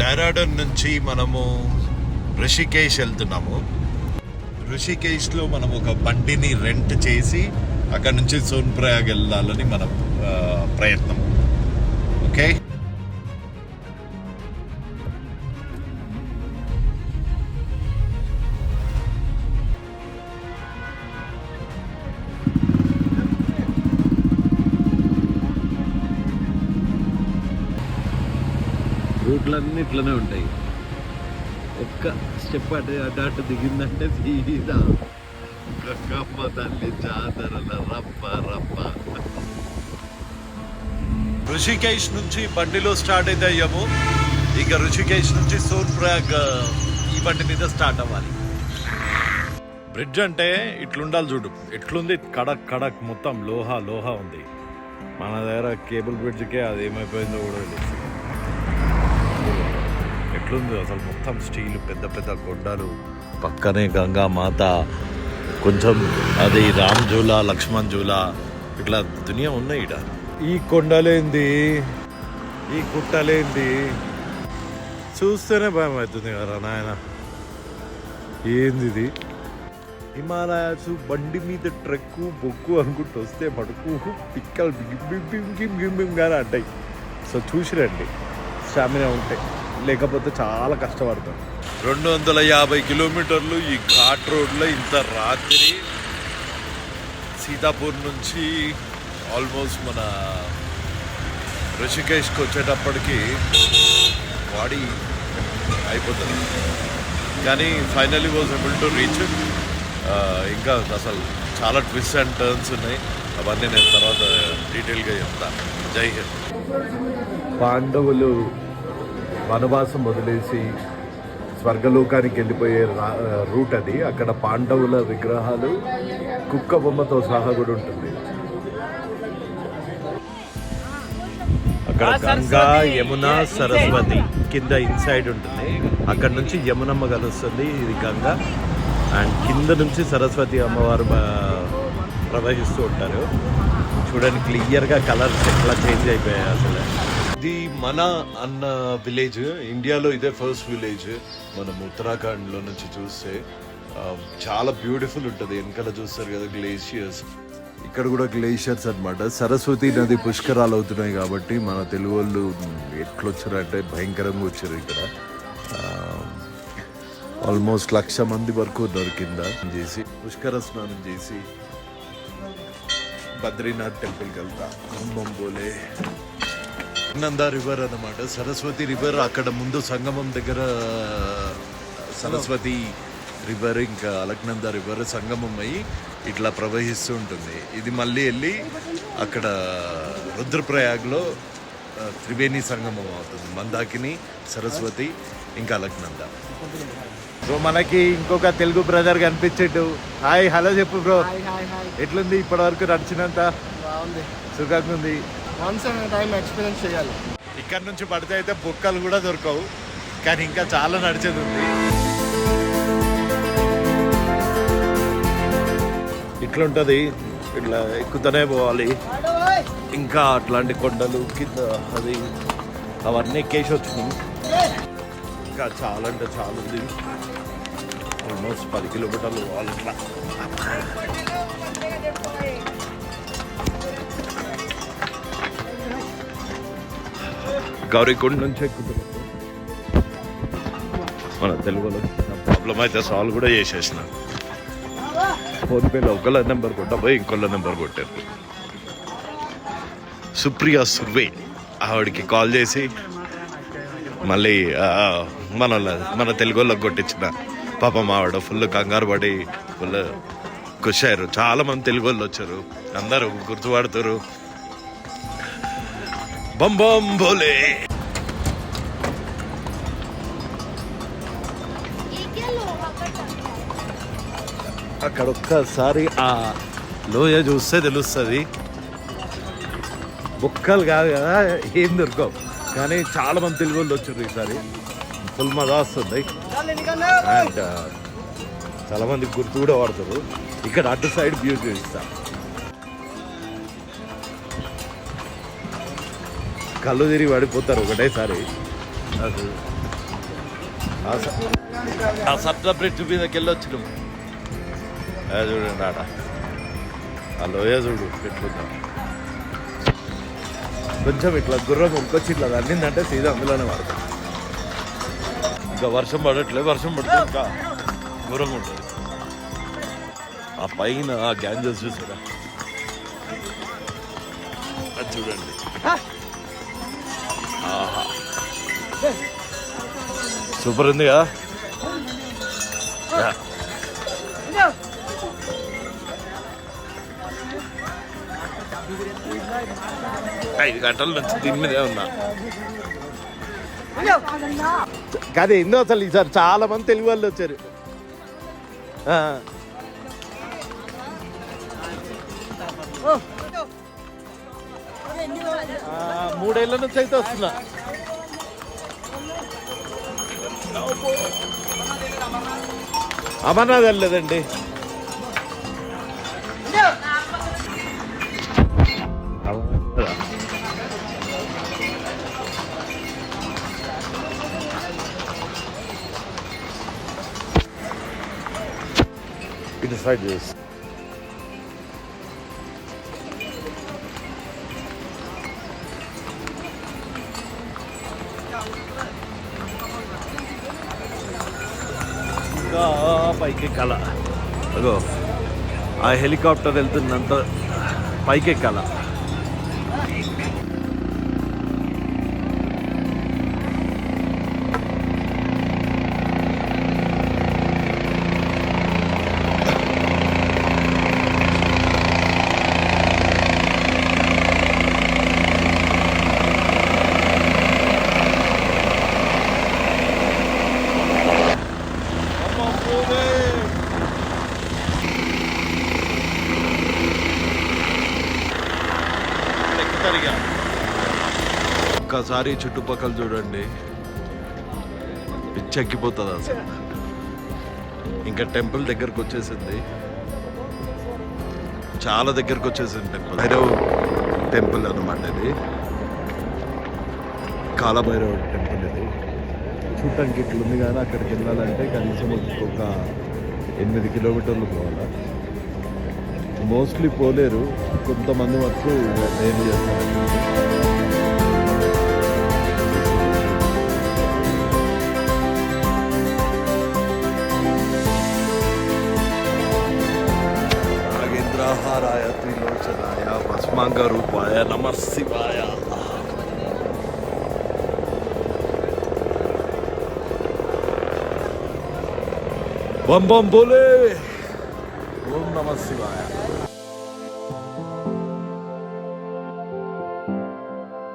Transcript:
డెరాడన్ నుంచి మనము ఋషికేశ్ వెళ్తున్నాము ఋషికేశ్లో మనం ఒక బండిని రెంట్ చేసి అక్కడ నుంచి సోన్ప్రయాగ్ వెళ్ళాలని మన ప్రయత్నం. Okay? రూట్లన్నీ ఇట్లనే ఉంటాయి. ఒక్క స్టెప్ అటు అటు అటు దిగిందంటే సీదా. గంగమ్మ తల్లి జాతరల రప్ప రప్ప. ఋషికేశ్ నుంచి బండిలో స్టార్ట్ అయితే అయ్యాము. ఇక ఋషికేశ్ నుంచి సోన్ప్రయాగ్ ఆ, ఈ బండి మీద స్టార్ట్ అవ్వాలి. బ్రిడ్జ్ అంటే ఇట్లుండాలి చూడు. ఎట్లుంది? కడక్ కడక్ మొత్తం లోహా లోహా ఉంది. మన దగ్గర కేబుల్ బ్రిడ్జ్కే అది ఏమైపోయిందో కూడా తెలుసు ఎట్లుంది అసలు? మొత్తం స్టీల్ పెద్ద పెద్ద కొండలు పక్కనే గంగా మాత కొంచెం అది రామ్ జూలా లక్ష్మణ్ జూలా ఇట్లా దునియా ఉన్నాయి ఈడ. ఈ కొండలేంది? ఈ గుట్టలేంది? చూస్తేనే భయం అవుతుంది కదా నాయన. ఏంది ఇది హిమాలయాస్ బండి మీద ట్రెక్కు బొగ్గు అనుకుంటూ వస్తే మడుకు పిక్కలు బిగ్ బిగ్ గానే అంటాయి. సో చూసిరండి. స్టామినా ఉంటాయి లేకపోతే చాలా కష్టపడతాం రెండు వందల యాభై కిలోమీటర్లు ఈ ఘాట్ రోడ్లో ఇంత రాత్రి సీతాపూర్ నుంచి ఆల్మోస్ట్ మన ఋషికేష్కి వచ్చేటప్పటికి బాడీ అయిపోతుంది. కానీ finally was able to reach ఇంకా అసలు చాలా ట్విస్ట్ అండ్ టర్న్స్ ఉన్నాయి. అవన్నీ నేను తర్వాత డీటెయిల్గా చెప్తాను జై హింద్. పాండవులు వనవాసం వదిలేసి స్వర్గలోకానికి వెళ్ళిపోయే రా- రూట్ అది. అక్కడ పాండవుల విగ్రహాలు కుక్క బొమ్మతో సహా కూడా ఉంటుంది. అక్కడ గంగా యమున సరస్వతి కింద ఇన్సైడ్ ఉంటుంది. అక్కడ నుంచి యమునమ్మ కలుస్తుంది ఇది గంగా. అండ్ కింద నుంచి సరస్వతి అమ్మవారు ప్రవహిస్తూ ఉంటారు. చూడండి క్లియర్గా కలర్స్ ఎట్లా చేంజ్ అయిపోయాయి అసలు. ఇది మన అన్న విలేజ్ ఇండియాలో ఇదే ఫస్ట్ విలేజ్ మనం ఉత్తరాఖండ్లో నుంచి చూస్తే చాలా బ్యూటిఫుల్ ఉంటుంది. వెనకాల చూస్తారు కదా గ్లేషియర్స్ ఇక్కడ కూడా గ్లేషియర్స్ అన్నమాట. సరస్వతి నది పుష్కరాలు అవుతున్నాయి కాబట్టి మన తెలుగు వాళ్ళు ఎట్లొచ్చారంటే భయంకరంగా వచ్చారు ఇక్కడ. ఆల్మోస్ట్ లక్ష మంది వరకు దొరికింద చేసి పుష్కర స్నానం చేసి బద్రీనాథ్ టెంపుల్కి వెళ్తా. కుంభం పోలే. నందా రివర్ అన్నమాట. సరస్వతి రివర్ అక్కడ ముందు సంగమం దగ్గర సరస్వతి రివర్ ఇంకా అలక్నంద రివర్ సంగమం అయ్యి ఇట్లా ప్రవహిస్తూ ఉంటుంది. ఇది మళ్ళీ వెళ్ళి అక్కడ రుద్రప్రయాగ్లో త్రివేణి సంగమం అవుతుంది. మందాకిని సరస్వతి ఇంకా అలక్నంద. సో మనకి ఇంకొక తెలుగు బ్రదర్ కనిపించేట్టు హాయ్ హలో చెప్పు బ్రో. Hi hi hi. ఎట్లుంది? ఇప్పటి వరకు నడిచినంత? బాగుంది. సుఖంగా ఉంది వన్స్ అండ్ టైం ఎక్స్పీరియన్స్ చేయాలి. ఇక్కడ నుంచి పడితే అయితే బొక్కలు కూడా దొరకవు. కానీ ఇంకా చాలా నడిచేది ఉంది. ఇట్లుంటది ఇట్లా ఎక్కుతూనే పోవాలి. ఇంకా అట్లాంటి కొండలు కింద అది అవన్నీ ఎక్కేసి వచ్చినాం. ఇంకా చాలా అంటే చాలా ఉంది. ఆల్మోస్ట్ పది కిలోమీటర్లు పోవాలి ఇట్లా గౌరీకొండ నుంచి ఎక్కుతున్నాం. మన తెలుగులో ప్రాబ్లం అయితే సాల్వ్ కూడా చేసేసిన ఫోన్పేలో ఒకళ్ళ నెంబర్ కొట్టా పోయి నెంబర్ కొట్టారు. సుప్రియా సుర్వే ఆవిడకి కాల్ చేసి మళ్ళీ ఆ, మన మన తెలుగు వాళ్ళకి కొట్టించిన. పాపం ఆవిడ ఫుల్ కంగారు పడి ఫుల్ ఖుషి అయ్యారు చాలా మంది తెలుగు వాళ్ళు వచ్చారు. అందరూ గుర్తుపడుతారు. బం బోలే. అక్కడ ఒక్కసారి ఆ లోయ చూస్తే తెలుస్తుంది. బుక్కలు కాదు కదా ఏం దొరకవు కానీ చాలా మంది తెలుగు వాళ్ళు వచ్చారు ఈసారి. ఫుల్ మజా వస్తుంది. అండ్ చాలా మంది గుర్తు కూడా పడతారు ఇక్కడ అటు సైడ్ వ్యూ చూపిస్తా. కళ్ళు తిరిగి పడిపోతారు ఒకటేసారి. అది. ఆ స- బ్రిడ్జ్ మీదకి వెళ్ళొచ్చినాం చూడండి ఆడ ఆ లోయ చూడు ఎట్లుందా కొంచెం ఇట్లా గుర్రం ఉరికొచ్చి ఇట్లా తన్నిందంటే సీదా అందులోనే పడతాం ఇంకా వర్షం పడట్లే వర్షం పడితే ఇంకా గుర్రం ఉంటుంది. ఆ పైన ఆ గ్యాంజెస్ చూసారా? అది చూడండి. సూపర్ ఉంది కదా ఐదు గంటల నుంచి దీని మీదే ఉన్నా కాదు ఏందో అసలు ఈసారి చాలా మంది తెలుగు వాళ్ళు వచ్చారు. ఆ. ఆ, మూడేళ్ళ నుంచి అయితే వస్తున్నా. అమర్నాథ్ వెళ్ళలేదండి. ఇటు సైడ్ చేసి ఇంకా పైకి ఎక్కాల. అగో ఆ హెలికాప్టర్ వెళ్తున్నంత పైకి ఎక్కాల. ఎక్కుతారిగా ఒక్కసారి చుట్టుపక్కల చూడండి. పిచ్చెక్కిపోతుంది అసలు. ఇంకా టెంపుల్ దగ్గరకు వచ్చేసింది. చాలా దగ్గరకు వచ్చేసింది టెంపుల్. భైరవ్ టెంపుల్ అనమాట ఇది. కాలభైరవ్ టెంపుల్ ఇది. చూడటానికి ఇట్లుంది కానీ అక్కడికి వెళ్ళాలంటే కనీసం ఒక ఎనిమిది కిలోమీటర్లు పోవాలి. మోస్ట్లీ పోలేరు. కొంతమంది వరకు ఏం చేస్తారు? నాగేంద్రహారాయ త్రిలోచనాయ భస్మాంగ రూపాయ నమ శివాయ. బం బం బోలే ろんな街が